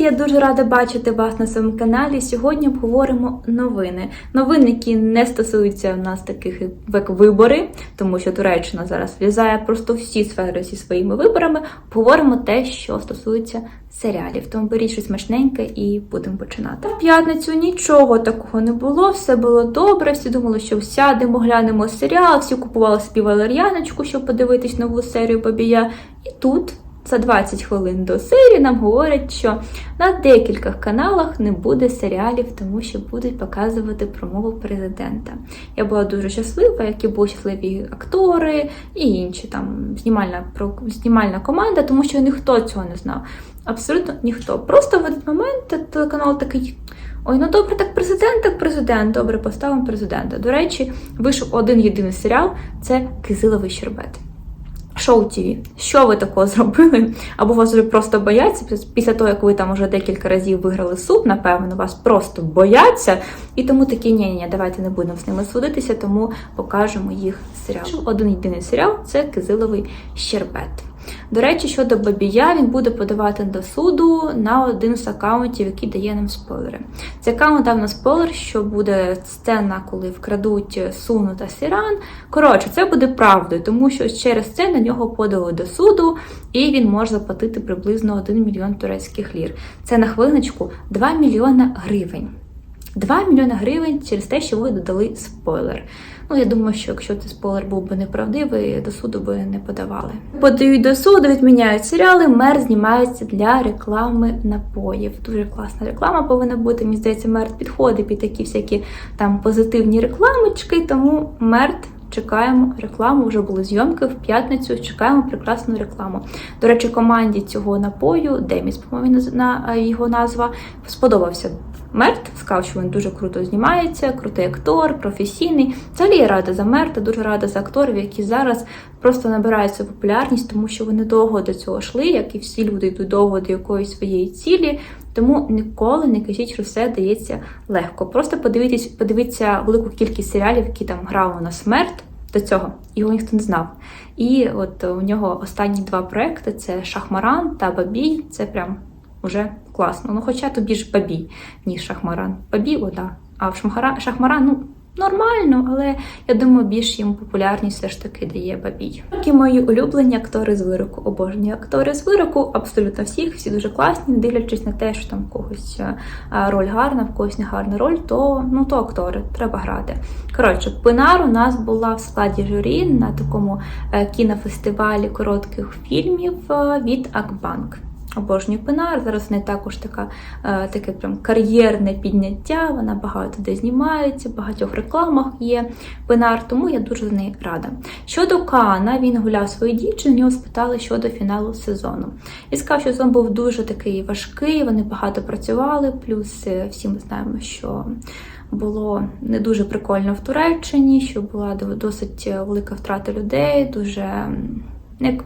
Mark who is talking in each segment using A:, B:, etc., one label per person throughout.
A: Я дуже рада бачити вас на своєму каналі. Сьогодні обговоримо новини. Новини, які не стосуються в нас таких як вибори, тому що Туреччина зараз в'язає просто всі сфери зі своїми виборами. Обговоримо те, що стосується серіалів. Тому беріть щось смачненьке і будемо починати. В п'ятницю нічого такого не було, все було добре. Всі думали, що сядемо, глянемо серіал, всі купували собі валер'яночку, щоб подивитись нову серію Бабія. І тут. За 20 хвилин до серії нам говорять, що на декількох каналах не буде серіалів, тому що будуть показувати промову президента. Я була дуже щаслива, як і були щасливі актори і інші там знімальна знімальна команда, тому що ніхто цього не знав. Абсолютно ніхто. Просто в один момент телеканал такий. Ой, ну добре, так президент, так президент. Добре, поставимо президента. До речі, вийшов один єдиний серіал це Кизиловий щербет. Шоу ТВ. Що ви такого зробили? Або вас вже просто бояться після того, як ви там уже декілька разів виграли суд, напевно, вас просто бояться. І тому такі ні, ні, давайте не будемо з ними судитися, тому покажемо їх серіал. Один єдиний серіал це Кизиловий Щербет. До речі, щодо Бабія, він буде подавати до суду на один з аккаунтів, який дає нам спойлери. Цей аккаунт дав нам спойлер, що буде сцена, коли вкрадуть Суну та Сіран. Коротше, це буде правдою, тому що через це на нього подали до суду, і він може заплатити приблизно 1 мільйон турецьких лір. Це на хвилиночку 2 мільйона гривень. 2 мільйони гривень через те, що ви додали спойлер. Ну, я думаю, що якщо цей спойлер був би неправдивий, до суду би не подавали. Подають до суду, відміняють серіали, мер знімається для реклами напоїв. Дуже класна реклама повинна бути. Мені здається, мерт підходить під такі всякі там позитивні рекламочки, тому мерт. Чекаємо рекламу, вже були зйомки в п'ятницю. Чекаємо прекрасну рекламу. До речі, команді цього напою, Деміс, по-моєму, на його назва, сподобався Мерт. Сказав, що він дуже круто знімається, крутий актор, професійний. Взагалі я рада за Мерта, дуже рада за акторів, які зараз просто набирають свою популярність, тому що вони довго до цього йшли, як і всі люди йдуть довго до якоїсь своєї цілі. Тому ніколи не кажіть, що все дається легко. Просто подивіться, подивіться велику кількість серіалів, які там грав у нас Мерт. До цього його ніхто не знав. І от у нього останні два проекти: це Шахмаран та Бабій. Це прям уже класно. Ну, хоча то більш Бабій, ніж Шахмаран. Бабій, о. А в Шахмаран, Шахмаран, ну. Нормально, але я думаю, більш їм популярність все ж таки дає бабій. Такі мої улюблені актори з вироку, обожнюю актори з вироку, абсолютно всіх, всі дуже класні, дивлячись на те, що там в когось роль гарна, в когось не гарна роль, то ну то актори, треба грати. Коротше, Пинар у нас була в складі журі на такому е, кінофестивалі коротких фільмів е, від Акбанк. Обожнюю Пинар. Зараз не також така, е, таке прям кар'єрне підняття. Вона багато де знімається, в багатьох рекламах є Пинар, тому я дуже за неї рада. Щодо Кана, він гуляв свою дівчину, нього спитали щодо фіналу сезону. І сказав, що сезон був дуже такий важкий, вони багато працювали, плюс е, всі ми знаємо, що. Було не дуже прикольно в Туреччині, що була досить велика втрата людей, дуже як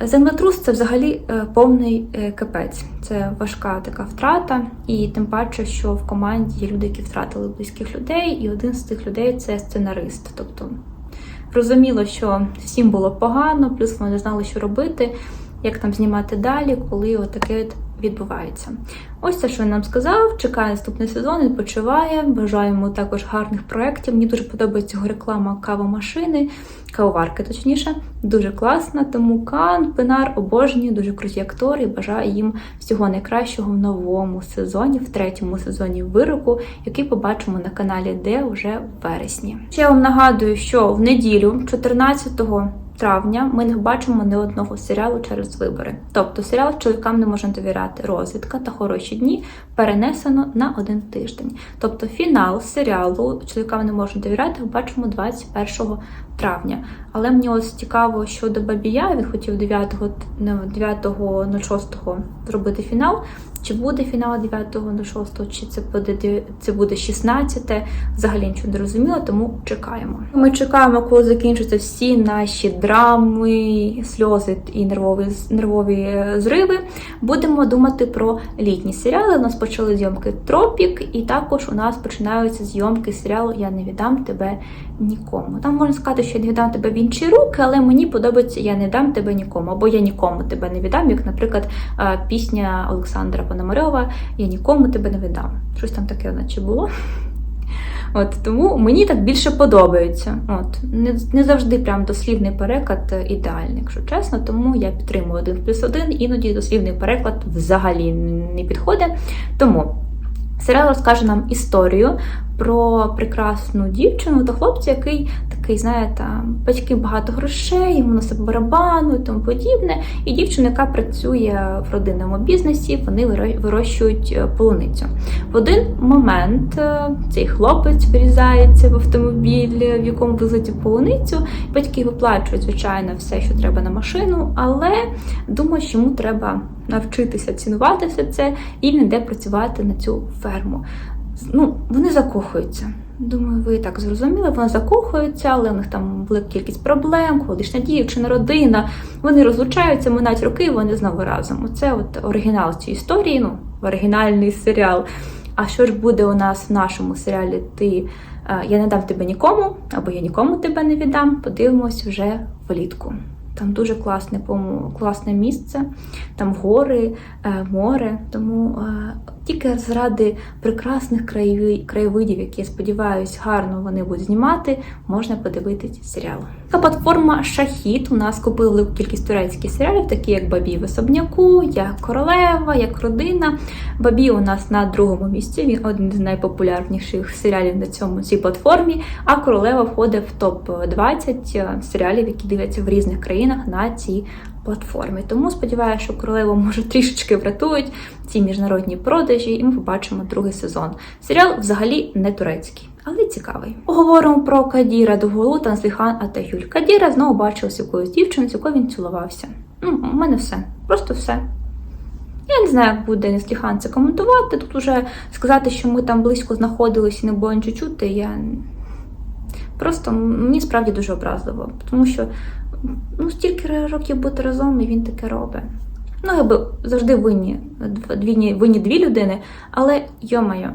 A: Землетрус це взагалі е, повний е, капець. Це важка така втрата, і тим паче, що в команді є люди, які втратили близьких людей, і один з цих людей це сценарист. Тобто розуміло, що всім було погано, плюс вони не знали, що робити, як там знімати далі, коли отаке відбувається. Ось це, що він нам сказав. Чекає наступний сезон, відпочиває. Бажаємо також гарних проєктів. Мені дуже подобається його реклама кавомашини, кавоварки, точніше, дуже класна. Тому Кан, Пинар обожнює, дуже круті актори. і Бажаю їм всього найкращого в новому сезоні, в третьому сезоні вироку, який побачимо на каналі Де вже в вересні. Ще вам нагадую, що в неділю, 14 травня ми не бачимо ні одного серіалу через вибори. Тобто серіал чоловікам не можна довіряти. Розвідка та хороші дні перенесено на один тиждень. Тобто фінал серіалу чоловікам не можна довіряти, бачимо 21 травня. Але мені ось цікаво щодо Бабія, він хотів 9.06 зробити фінал. Чи буде фінал 9.06, чи це буде це буде 16, взагалі нічого не розуміло, тому чекаємо. Ми чекаємо, коли закінчаться всі наші драми, сльози і нервові, нервові зриви, будемо думати про літні серіали. У нас почали зйомки Тропік, і також у нас починаються зйомки серіалу Я не віддам тебе нікому. Там можна сказати, що я не віддам тебе в інші руки, але мені подобається Я не дам тебе нікому, або я нікому тебе не віддам, як, наприклад, е, пісня Олександра Пономарьова Я нікому тебе не віддам. Щось там таке, наче було. От тому мені так більше подобається. От не, не завжди прям дослівний переклад ідеальний, якщо чесно. Тому я підтримую один плюс один, іноді дослівний переклад взагалі не підходить. Тому серіал розкаже нам історію про прекрасну дівчину та хлопця, який такий, знаєте, батьки багато грошей, йому на себе барабану і тому подібне. І дівчина, яка працює в родинному бізнесі, вони виро- вирощують е, полуницю. В один момент е, цей хлопець врізається в автомобіль, в якому везуть полуницю. Батьки виплачують, звичайно, все, що треба на машину, але думаю, що йому треба навчитися цінувати все це і він йде працювати на цю ферму. Ну, вони закохуються. Думаю, ви так зрозуміли, вони закохуються, але у них там велика кількість проблем, колишня дівчина, родина. Вони розлучаються, минають роки, і вони знову разом. Оце от оригінал цієї історії, ну, оригінальний серіал. А що ж буде у нас в нашому серіалі Ти е, я не дам тебе нікому, або я нікому тебе не віддам. Подивимось вже влітку. Там дуже класне, класне місце, там гори, е, море. Тому е, тільки заради прекрасних краєвидів, які я сподіваюся, гарно вони будуть знімати, можна подивитись серіал. Така платформа Шахіт. У нас купили кількість турецьких серіалів, такі як Бабі в особняку, як Королева, як Родина. Бабі у нас на другому місці. Він один з найпопулярніших серіалів на цьому цій платформі. А Королева входить в топ 20 серіалів, які дивляться в різних країнах на цій платформі. Тому сподіваюся, що королеву може трішечки врятують ці міжнародні продажі, і ми побачимо другий сезон. Серіал взагалі не турецький. Але цікавий. Поговоримо про Кадіра Довголу та Зліхан Атагюль. Кадіра знову бачив якоюсь дівчиною, з якою він цілувався. Ну, у мене все. Просто все. Я не знаю, як буде Несліхан це коментувати. Тут уже сказати, що ми там близько знаходились і не було нічого чути, я просто мені справді дуже образливо, тому що ну, стільки років бути разом, і він таке робить. Ну, якби завжди винні дві, винні дві людини, але йомайо,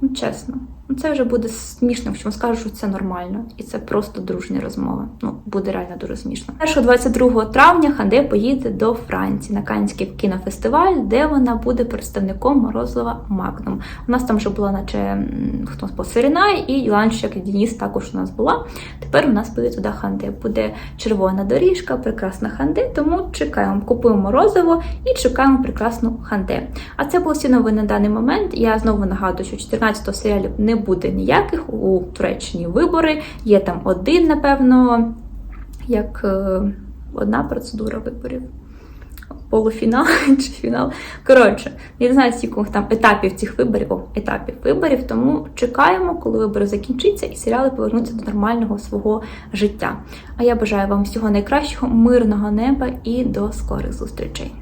A: ну чесно, це вже буде смішно, якщо скажу, що це нормально, і це просто дружня розмова. Ну, буде реально дуже смішно. 1 22 травня Ханде поїде до Франції на Канський кінофестиваль, де вона буде представником Морозова Магнум. У нас там вже була, наче хто по Серінай, і Іланчик і Дініс також у нас була. Тепер у нас буде туди Ханде. Буде червона доріжка, прекрасна Ханде, тому чекаємо, купуємо морозиво і чекаємо прекрасну Ханде. А це були всі новини на даний момент. Я знову нагадую, що 14 серіалів не буде ніяких у Туреччині вибори. Є там один, напевно, як е, одна процедура виборів. Полуфінал чи фінал. Коротше, я не знаю, скільки там етапів цих виборів, о, етапів виборів, тому чекаємо, коли вибори закінчаться і серіали повернуться до нормального свого життя. А я бажаю вам всього найкращого, мирного неба і до скорих зустрічей.